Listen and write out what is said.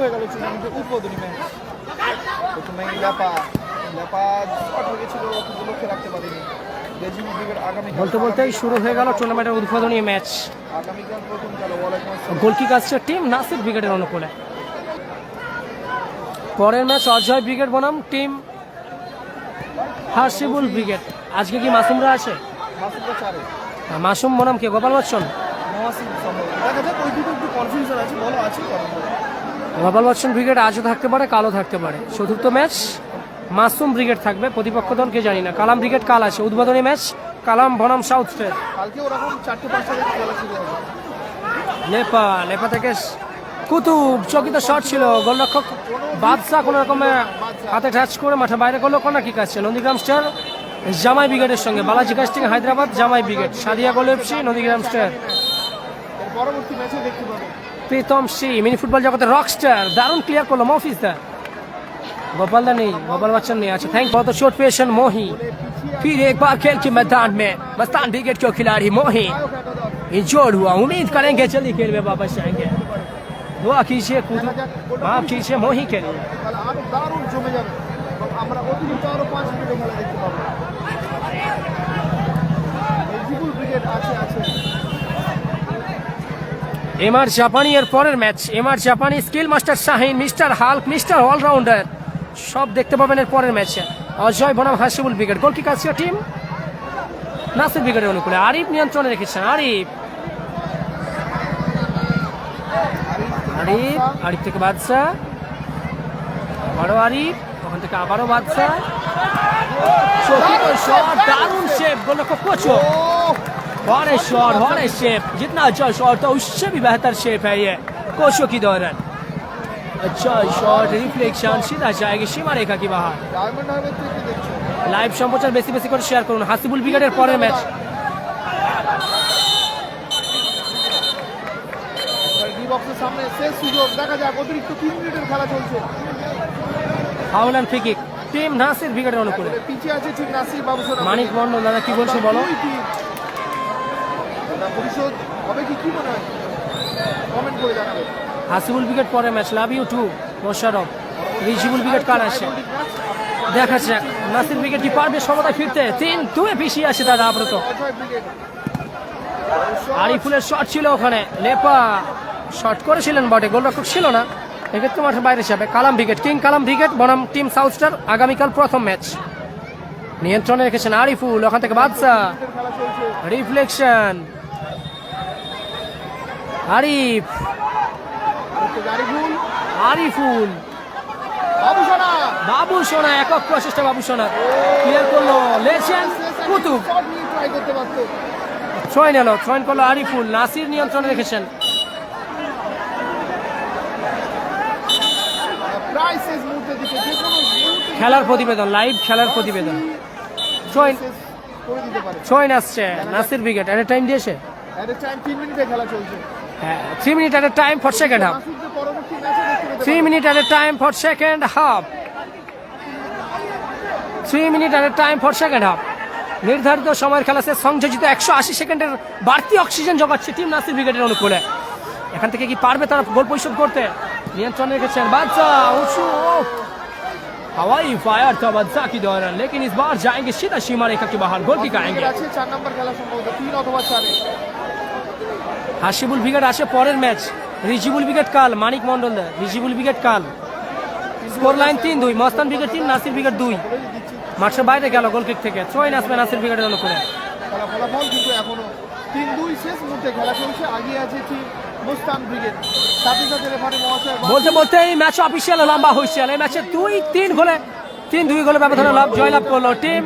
হয়ে গেল টুর্নামেন্টের উদ্বোধনী ম্যাচ। প্রথমে ল্যাপা ল্যাপা শট গেছিল কিন্তু লক্ষ্যে রাখতে পারেনি। বলতে বলতেই শুরু হয়ে গেল টুর্নামেন্টের উদ্বোধনী ম্যাচ। গোলকিক আসছে টিম নাসির ব্রিগেডের অনুকূলে। পরের ম্যাচ অজয় ব্রিগেড বনাম টিম হাসিবুল ব্রিগেড। আজকে কি মাসুমরা আছে? মাসুম বনাম কে? গোপাল বচ্চন। দেখা যাক ওই দুটো একটু কনফিউশন আছে বলো আছে গোপাল বচ্চন ব্রিগেড আজও থাকতে পারে কালও থাকতে পারে। চতুর্থ ম্যাচ মাসুম ব্রিগেড থাকবে প্রতিপক্ষ দল কে জানি না। কালাম ব্রিগেড কাল আছে উদ্বোধনী ম্যাচ কালাম বনাম সাউথ স্টেট। কালকে ওরকম চারটে পাঁচটা থেকে খেলা শুরু হবে। লেপা লেপা থেকে কুতুব চকিত শট ছিল গোলরক্ষক বাদশা কোনো রকমের হাতে টাচ করে মাঠে বাইরে করল কোনা কি কাছে নন্দীগ্রাম স্টার জামাই ব্রিগেডের সঙ্গে বালাজি কাস্টিং হায়দ্রাবাদ জামাই brigade. Sadia goal FC Nandigram star. পরবর্তী ম্যাচে দেখতে পাবো। প্রীতম সি মিনি ফুটবল জগতে রক স্টার দারুণ ক্লিয়ার করলো মফিজ দা गोपाल दा नहीं गोपाल बच्चन नहीं अच्छा थैंक बहुत शॉट पेशन मोही फिर एक बार खेल के मैदान में मस्तान ब्रिगेड के खिलाड़ी मोही इंजोर्ड हुआ उम्मीद करेंगे जल्दी खेल में वापस आएंगे दुआ कीजिए कूद माफ कीजिए मोही के लिए এমআর জাপানি এর পরের ম্যাচ। এমআর জাপানি skill master Shahin, mister Hulk, mister all rounder. সব দেখতে পাবেন এর পরের ম্যাচে। অজয় বনাম হাসিবুল ব্রিগেড। গোল কি কাছে টিম? নাসির ব্রিগেডের অনুকূলে। আরিফ নিয়ন্ত্রণে রেখেছেন। আরিফ। আরিফ আরিফ থেকে বাদশা। আবারও আরিফ। ওখান থেকে আবারও বাদশা। দারুণ শেপ গোলরক্ষক কোচো बड़े शॉट बड़े शेप जितना अच्छा शॉट था उससे भी बेहतर शेप है ये कोचो की दौरान अच्छा शॉट रिफ्लेक्शन सीधा जाएगी सीमा रेखा की बाहर ডায়মন্ড হারবার থেকে দেখছো লাইভ সম্প্রচার বেশি বেশি করে শেয়ার করুন হাসিবুল ব্রিগেডের পরের ম্যাচ এবার ডি বক্সের সামনে শেষ সুযোগ দেখা যাক অতিরিক্ত তিন মিনিটের খেলা চলছে foul and free kick team Nasir ব্রিগেডের অনুকূলে পিছিয়ে আছে ঠিক নাসির বাবু সোনা মানিক মন্ডল দাদা কি বলছো বলো দুই তিন। না, পরিশোধ হবে কি কি মনে হয়? কমেন্ট করে জানাবে। হাসিবুল ব্রিগেড পরে match love you too Mosharraf Rijibul brigade কার আসে? দেখা যাক নাসির ব্রিগেড কি পারবে সমতায় ফিরতে? তিন দুয়ে পিছিয়ে আছে দাদা আপাতত আরিফুলের শট ছিল ওখানে। লেপা শট করেছিলেন বটে গোলরক্ষক ছিল না। এক্ষেত্রে মাঠের বাইরে যাবে। Kalam brigade king Kalam brigade বনাম টিম সাউথ স্টার আগামীকাল প্রথম ম্যাচ নিয়ন্ত্রণে রেখেছেন আরিফুল ওখান থেকে বাদশা রিফ্লেকশন। আরিফ। আরিফুল। বাবু সোনা একক প্রচেষ্টা বাবু সোনা ক্লিয়ার করল লেছেন কুতুব। ছয় নিল ছয় করল আরিফুল। নাসির নিয়ন্ত্রণে রেখেছেন। খেলার প্রতিবেদন লাইভ খেলার প্রতিবেদন। ছয় আসছে নাসির ব্রিগেড এট টাইম দিয়েছে? এট টাইম তিন মিনিটে খেলা চলছে। three minute at time for second half মাসুদকে পরবর্তী ম্যাচে দেখতে পেতে three minute at time for second half three minute at time for second half নির্ধারিত সময়ের খেলা শেষ সংযোজিত একশো আশি সেকেন্ডের বাড়তি অক্সিজেন জোগাচ্ছে টিম নাসির ব্রিগেডের অনুকূলে এখান থেকে কি পারবে তারা গোল পরিশোধ করতে নিয়ন্ত্রণ রেখেছেন বাদশা উঁচু हवाई फायर था बदसा की दौरान लेकिन इस बार जाएंगे सीधा सीमा रेखा के बाहर गोल किक आएंगे আছে চার নম্বর হাসিবুল ব্রিগেড আসে পরের ম্যাচ। রিজিবুল ব্রিগেড কাল মানিক মন্ডল দা রিজিবুল ব্রিগেড কাল। স্কোর লাইন তিন দুই মস্তান ব্রিগেড তিন নাসির ব্রিগেড দুই। মাঠের বাইরে গেল গোল কিক থেকে। ছয় আসবে নাসির ব্রিগেডের অনুকূলে। খেলা ফলাফল কিন্তু এখনও তিন দুই শেষ মুহূর্তে খেলা চলছে। আগিয়ে আছে কি মুস্তান ব্রিগেড। সাথে সাথে রেফারি মহাশয় বলতে বলতে এই ম্যাচ অফিসিয়াল লম্বা হয়েছে এই ম্যাচে দুই তিন গোলে তিন দুই গোলে ব্যবধানে লাভ জয়লাভ করল টিম।